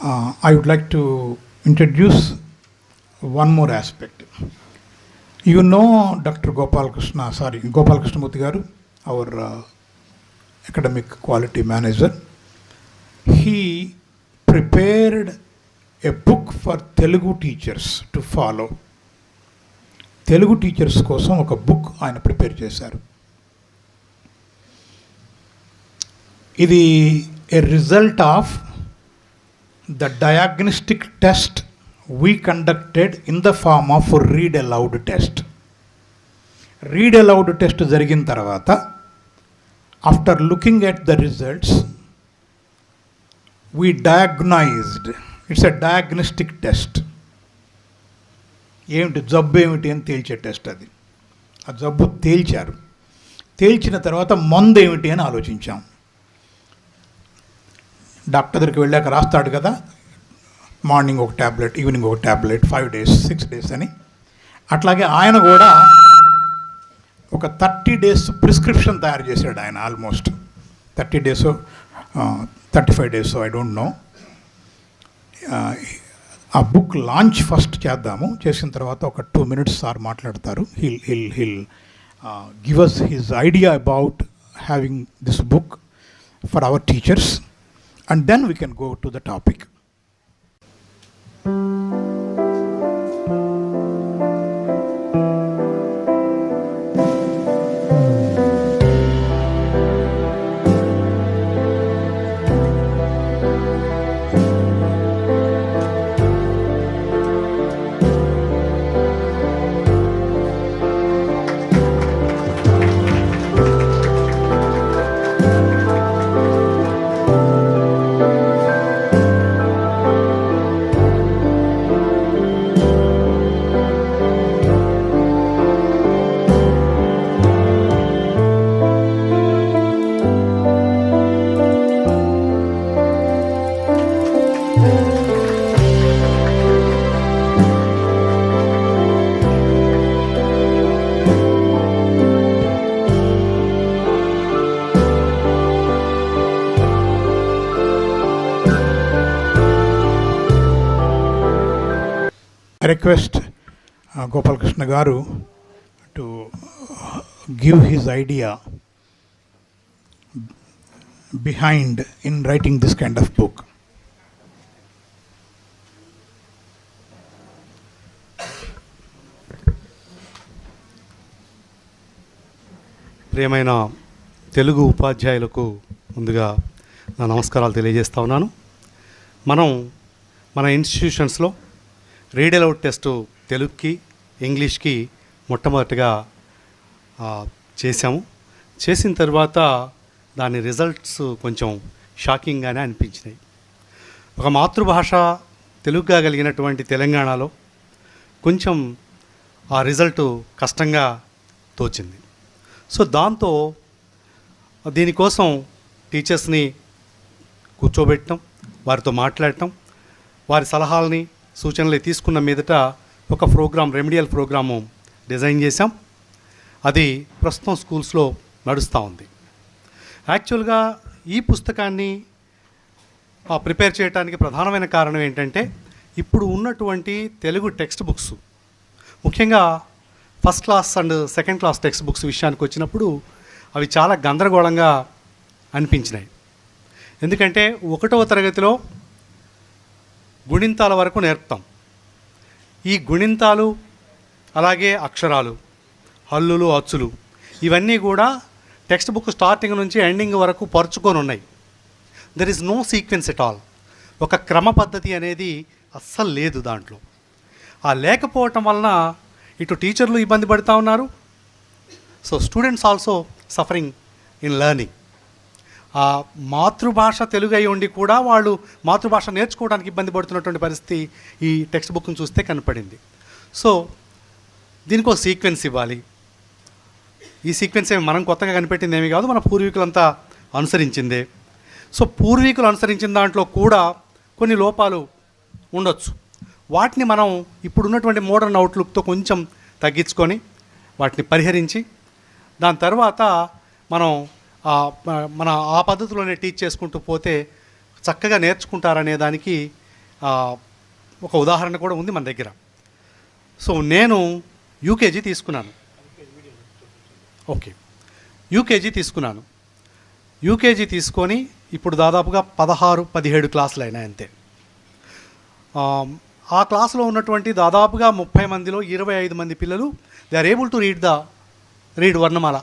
Uh, I would like to introduce one more aspect. You know Dr. Gopal Krishna, sorry, Gopal Krishnamurthy garu, our uh, academic quality manager. He prepared a book for Telugu teachers to follow. Telugu teachers కోసం ఒక book ఆయన prepare చేశారు ఇది a result of the diagnostic test we conducted in the form of read aloud test read aloud test జరిగిన తర్వాత after looking at the results we diagnosed it's a diagnostic test ఏమిటి? జబ్బు ఏమిటి అని తేల్చే test అది. ఆ జబ్బు తేల్చారు. తేల్చిన తర్వాత మందు ఏమిటి అని ఆలోచించాం. డాక్టర్ దగ్గరికి వెళ్ళాక రాస్తాడు కదా మార్నింగ్ ఒక ట్యాబ్లెట్ ఈవినింగ్ ఒక tablet five days six days అని. అట్లాగే ఆయన కూడా ఒక థర్టీ డేస్ ప్రిస్క్రిప్షన్ తయారు చేశాడు ఆయన almost. Thirty days thirty five days I don't know. ఆ బుక్ లాంచ్ ఫస్ట్ చేద్దాము. చేసిన తర్వాత ఒక టూ మినిట్స్ సార్ మాట్లాడతారు. He'll he'll he'll give us his idea about having this book for our teachers and then we can go to the topic. Request Gopalakrishna garu to give his idea behind in writing this kind of book ప్రియమైన తెలుగు ఉపాధ్యాయులకు ముందుగా నా నమస్కారాలు తెలియజేస్తూ ఉన్నాను. మనం మన ఇన్స్టిట్యూషన్స్లో riddle out test తెలుగుకి ఇంగ్లీష్కి మొట్టమొదటిగా చేసాము చేశాము. చేసిన తర్వాత దాని రిజల్ట్స్ కొంచెం షాకింగ్గానే అనిపించినాయి. ఒక మాతృభాష తెలుగుగా కలిగినటువంటి తెలంగాణలో కొంచెం ఆ రిజల్ట్ కష్టంగా తోచింది. సో దాంతో దీనికోసం టీచర్స్ని కూర్చోబెట్టడం వారితో మాట్లాడటం వారి సలహాలని సూచనలు తీసుకున్న మీదట ఒక ప్రోగ్రామ్ రెమిడియల్ ప్రోగ్రాము డిజైన్ చేశాం. అది ప్రస్తుతం స్కూల్స్లో నడుస్తూ ఉంది. యాక్చువల్గా ఈ పుస్తకాన్ని ప్రిపేర్ చేయడానికి ప్రధానమైన కారణం ఏంటంటే ఇప్పుడు ఉన్నటువంటి తెలుగు టెక్స్ట్ బుక్స్. ముఖ్యంగా first class and second class text books విషయానికి వచ్చినప్పుడు అవి చాలా గందరగోళంగా అనిపించినాయి. ఎందుకంటే ఒకటవ తరగతిలో గుణింతాల వరకు నేర్పుతాం. ఈ గుణింతాలు అలాగే అక్షరాలు హల్లులు అచ్చులు ఇవన్నీ కూడా టెక్స్ట్ బుక్ స్టార్టింగ్ నుంచి ఎండింగ్ వరకు పరుచుకొని ఉన్నాయి. There is no sequence at all ఒక క్రమ పద్ధతి అనేది అస్సలు లేదు దాంట్లో. ఆ లేకపోవటం వలన ఇటు టీచర్లు ఇబ్బంది పడుతూ ఉన్నారు. So students also suffering in learning ఆ మాతృభాష తెలుగు అయి ఉండి కూడా వాళ్ళు మాతృభాష నేర్చుకోవడానికి ఇబ్బంది పడుతున్నటువంటి పరిస్థితి ఈ టెక్స్ట్ బుక్ని చూస్తే కనపడింది. సో దీనికి ఒక సీక్వెన్స్ ఇవ్వాలి. ఈ సీక్వెన్స్ ఏమి మనం కొత్తగా కనిపెట్టింది ఏమి కాదు మన పూర్వీకులంతా అనుసరించిందే. సో పూర్వీకులు అనుసరించిన దాంట్లో కూడా కొన్ని లోపాలు ఉండొచ్చు. వాటిని మనం ఇప్పుడున్నటువంటి మోడర్న్ అవుట్లుక్తో కొంచెం తగ్గించుకొని వాటిని పరిహరించి దాని తర్వాత మనం మన ఆ పద్ధతిలోనే టీచ్ చేసుకుంటూ పోతే చక్కగా నేర్చుకుంటారనే దానికి ఒక ఉదాహరణ కూడా ఉంది మన దగ్గర. సో నేను యూకేజీ తీసుకున్నాను. ఓకే. యూకేజీ తీసుకున్నాను. యూకేజీ తీసుకొని ఇప్పుడు దాదాపుగా పదహారు పదిహేడు క్లాసులు అయినాయి అంతే. ఆ, ఆ క్లాసులో ఉన్నటువంటి దాదాపుగా ముప్పై మందిలో ఇరవై ఐదు మంది పిల్లలు they are able to read the read వర్ణమాల.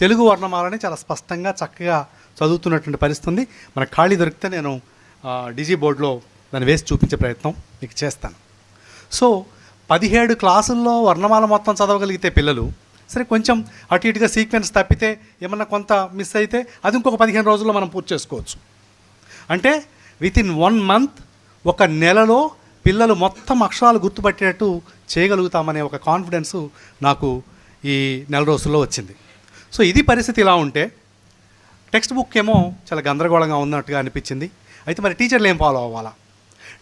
Telugu వర్ణమాలని చాలా స్పష్టంగా చక్కగా చదువుతున్నటువంటి పరిస్థితి ఉంది మనకు ఖాళీ దొరికితే నేను డిజీ బోర్డులో దాన్ని వేసి చూపించే ప్రయత్నం మీకు చేస్తాను. సో పదిహేడు క్లాసుల్లో వర్ణమాల మొత్తం చదవగలిగితే పిల్లలు సరే కొంచెం అటు ఇటుగా సీక్వెన్స్ తప్పితే ఏమన్నా కొంత మిస్ అయితే అది ఇంకొక పదిహేను రోజుల్లో మనం పూర్తి చేసుకోవచ్చు. అంటే విత్ ఇన్ వన్ మంత్ ఒక నెలలో పిల్లలు మొత్తం అక్షరాలు గుర్తుపట్టేటట్టు చేయగలుగుతామనే ఒక కాన్ఫిడెన్స్ నాకు ఈ నెల రోజుల్లో వచ్చింది. సో ఇది పరిస్థితి ఇలా ఉంటే టెక్స్ట్ బుక్ ఏమో చాలా గందరగోళంగా ఉన్నట్టుగా అనిపించింది. అయితే మరి టీచర్లు ఏం ఫాలో అవ్వాలా?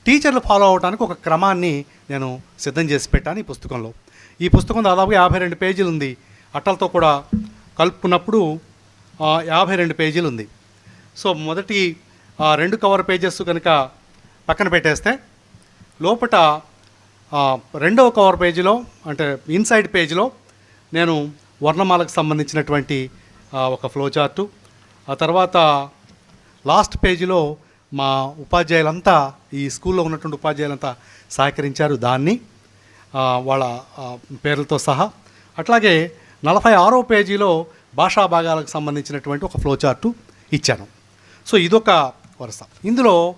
టీచర్లు ఫాలో అవడానికి ఒక క్రమాన్ని నేను సిద్ధం చేసి పెట్టాను ఈ పుస్తకంలో. ఈ పుస్తకం దాదాపుగా యాభై రెండు పేజీలు ఉంది. అట్టలతో కూడా కలుపుకున్నప్పుడు యాభై రెండు పేజీలు ఉంది. సో మొదటి రెండు కవర్ పేజెస్ కనుక పక్కన పెట్టేస్తే లోపట రెండవ కవర్ పేజీలో అంటే ఇన్సైడ్ పేజీలో నేను వర్ణమాలకు సంబంధించినటువంటి ఒక ఫ్లో చార్టు ఆ తర్వాత లాస్ట్ పేజీలో మా ఉపాధ్యాయులంతా ఈ స్కూల్లో ఉన్నటువంటి ఉపాధ్యాయులంతా సహకరించారు దాన్ని. వాళ్ళ పేర్లతో సహా. అట్లాగే నలభై ఆరో పేజీలో భాషా భాగాలకు సంబంధించినటువంటి ఒక ఫ్లో చార్టు ఇచ్చాను. సో ఇదొక వరుస. ఇందులో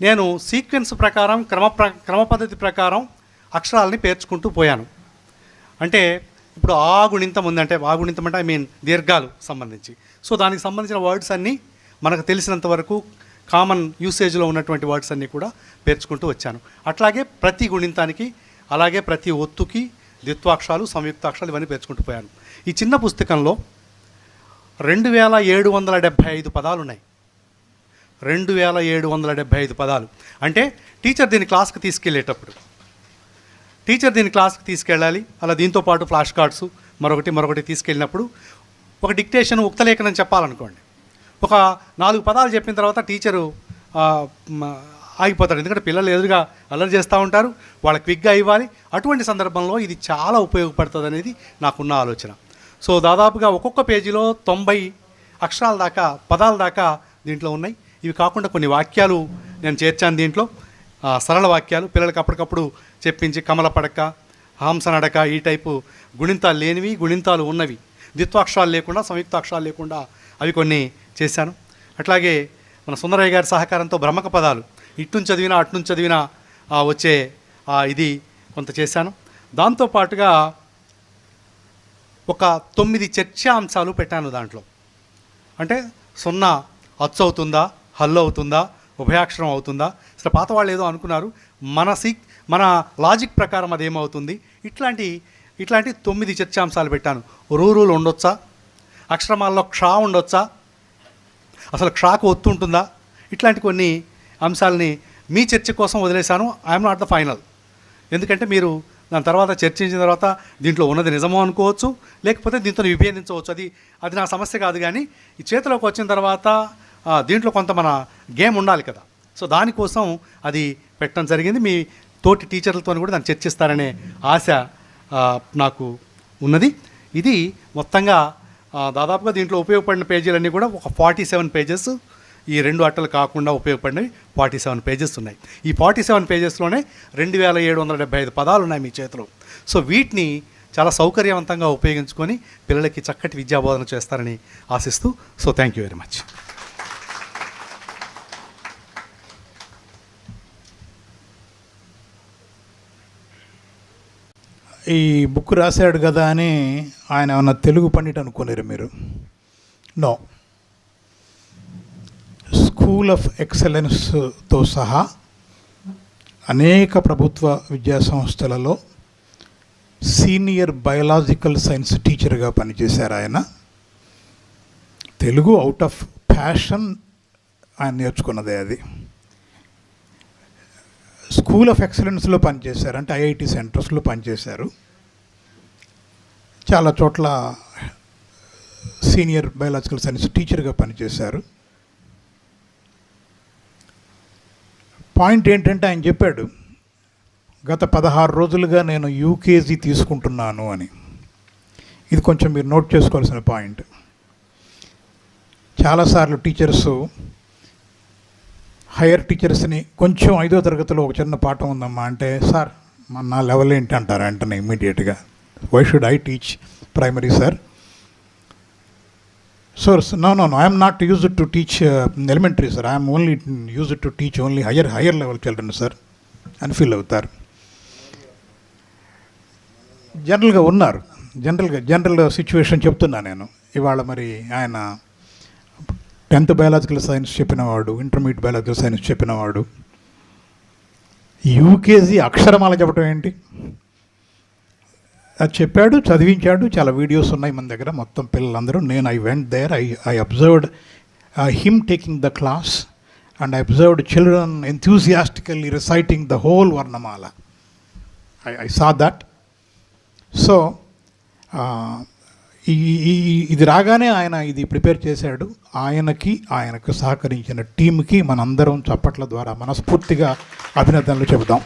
నేను సీక్వెన్స్ ప్రకారం క్రమ ప్ర క్రమ పద్ధతి ప్రకారం అక్షరాలని పేర్చుకుంటూ పోయాను. అంటే ఇప్పుడు ఆ గుణింతం ఉంది అంటే ఆ గుణింతం అంటే ఐ మీన్ దీర్ఘాలు సంబంధించి. సో దానికి సంబంధించిన వర్డ్స్ అన్నీ మనకు తెలిసినంత వరకు కామన్ యూసేజ్లో ఉన్నటువంటి వర్డ్స్ అన్నీ కూడా పేర్చుకుంటూ వచ్చాను. అట్లాగే ప్రతి గుణింతానికి అలాగే ప్రతి ఒత్తుకి ద్విత్వాక్షరాలు సంయుక్తాక్షరాలు ఇవన్నీ పేర్చుకుంటూ పోయాను. ఈ చిన్న పుస్తకంలో రెండు వేల ఏడు వందల డెబ్భై ఐదు పదాలు ఉన్నాయి రెండు వేల ఏడు వందల డెబ్భై ఐదు పదాలు. అంటే టీచర్ దీన్ని క్లాస్కి తీసుకెళ్ళేటప్పుడు టీచర్ దీన్ని క్లాస్కి తీసుకెళ్ళాలి. అలా దీంతో పాటు ఫ్లాష్ కార్డ్స్ మరొకటి మరొకటి తీసుకెళ్ళినప్పుడు ఒక డిక్టేషన్ ఉక్తలేఖనం చెప్పాలనుకోండి. ఒక నాలుగు పదాలు చెప్పిన తర్వాత టీచరు ఆగిపోతారు ఆగిపోతాడు. ఎందుకంటే పిల్లలు ఎదురుగా అల్లరి చేస్తూ ఉంటారు. వాళ్ళ క్విక్గా ఇవ్వాలి. అటువంటి సందర్భంలో ఇది చాలా ఉపయోగపడుతుంది అనేది నాకున్న ఆలోచన. సో దాదాపుగా ఒక్కొక్క పేజీలో తొంభై అక్షరాల దాకా పదాల దాకా దీంట్లో ఉన్నాయి. ఇవి కాకుండా కొన్ని వాక్యాలు నేను చేర్చాను దీంట్లో. సరళ వాక్యాలు పిల్లలకి అప్పటికప్పుడు చెప్పించి కమల పడక హంస నడక ఈ టైపు గుణింతాలు లేనివి గుణింతాలు ఉన్నవి. ద్విత్వాక్షరాలు లేకుండా సంయుక్తాక్షరాలు లేకుండా అవి కొన్ని చేశాను. అట్లాగే మన సుందరయ్య గారి సహకారంతో బ్రహ్మక పదాలు ఇట్నుంచి చదివినా అట్నుంచి చదివినా వచ్చే ఇది కొంత చేశాను. దాంతోపాటుగా ఒక తొమ్మిది చర్చాంశాలు పెట్టాను దాంట్లో. అంటే సున్నా అచ్చు అవుతుందా హల్లు అవుతుందా ఉభయాక్షరం అవుతుందా? అసలు పాత వాళ్ళు ఏదో అనుకున్నారు. మన సీక్ మన లాజిక్ ప్రకారం అది ఏమవుతుంది? ఇట్లాంటి ఇట్లాంటి తొమ్మిది చర్చాంశాలు పెట్టాను. రూరులు ఉండొచ్చా? అక్షరమాల్లో క్షా ఉండొచ్చా? అసలు క్షాకు ఒత్తు ఉంటుందా? ఇట్లాంటి కొన్ని అంశాలని మీ చర్చ కోసం వదిలేశాను. I'm not the final. ఎందుకంటే మీరు దాని తర్వాత చర్చించిన తర్వాత దీంట్లో ఉన్నది నిజమో అనుకోవచ్చు లేకపోతే దీంతో విభేదించవచ్చు. అది అది నా సమస్య కాదు కానీ ఈ చేతిలోకి వచ్చిన తర్వాత దీంట్లో కొంత మన గేమ్ ఉండాలి కదా. సో దానికోసం అది పెట్టడం జరిగింది. మీ తోటి టీచర్లతో కూడా దాన్ని చర్చిస్తారనే ఆశ నాకు ఉన్నది. ఇది మొత్తంగా దాదాపుగా దీంట్లో ఉపయోగపడిన పేజీలన్నీ కూడా ఒక ఫార్టీ సెవెన్ పేజెస్. ఈ రెండు అట్టలు కాకుండా ఉపయోగపడినవి ఫార్టీ సెవెన్ పేజెస్ ఉన్నాయి. ఈ ఫార్టీ సెవెన్ పేజెస్లోనే రెండు వేల ఏడు వందల డెబ్బై ఐదు పదాలు ఉన్నాయి మీ చేతిలో. సో వీటిని చాలా సౌకర్యవంతంగా ఉపయోగించుకొని పిల్లలకి చక్కటి విద్యాబోధన చేస్తారని ఆశిస్తూ so thank you very much. ఈ బుక్ రాశాడు కదా అని ఆయన ఏమన్నా తెలుగు పండిట్ అనుకోలేరు మీరు? నో స్కూల్ ఆఫ్ ఎక్సలెన్స్తో సహా అనేక ప్రభుత్వ విద్యా సంస్థలలో సీనియర్ బయలాజికల్ సైన్స్ టీచర్గా పనిచేశారు ఆయన. తెలుగు అవుట్ ఆఫ్ ఫ్యాషన్ ఆయన నేర్చుకున్నదే అది. స్కూల్ ఆఫ్ ఎక్సలెన్స్లో పనిచేశారు. అంటే ఐఐటి సెంటర్స్లో పనిచేశారు. చాలా చోట్ల సీనియర్ బయాలజికల్ సైన్స్ టీచర్గా పనిచేశారు. పాయింట్ ఏంటంటే ఆయన చెప్పాడు గత పదహారు రోజులుగా నేను యూకేజీ తీసుకుంటున్నాను అని. ఇది కొంచెం మీరు నోట్ చేసుకోవాల్సిన పాయింట్. చాలాసార్లు టీచర్స్ హైయర్ టీచర్స్ని కొంచెం ఐదో తరగతిలో ఒక చిన్న పాఠం ఉందమ్మా అంటే సార్ మన నా లెవెల్ ఏంటి? అంటారు వెంటనే ఇమ్మీడియట్గా. Why should I teach primary sir sir no no no I'm not use to teach elementary sir I'm only use to teach only higher higher level children sir అని ఫీల్ అవుతారు. జనరల్గా ఉన్నారు. జనరల్గా జనరల్ సిచ్యువేషన్ చెప్తున్నా నేను. ఇవాళ మరి ఆయన టెన్త్ బయాలజికల్ సైన్స్ చెప్పినవాడు ఇంటర్మీడియట్ బయాలజికల్ సైన్స్ చెప్పినవాడు. యూకేజీ అక్షరమాల చెప్పడం ఏంటి? అది చెప్పాడు చదివించాడు చాలా వీడియోస్ ఉన్నాయి మన దగ్గర మొత్తం పిల్లలందరూ. నేను I went there I I observed him taking the class and I observed children enthusiastically reciting the whole వర్ణమాల I I saw that so ఈ- ఇది రాగానే ఆయన ఇది ప్రిపేర్ చేశాడు. ఆయనకి ఆయనకు సహకరించిన టీంకి మనందరం చప్పట్ల ద్వారా మనస్ఫూర్తిగా అభినందనలు చెబుదాం.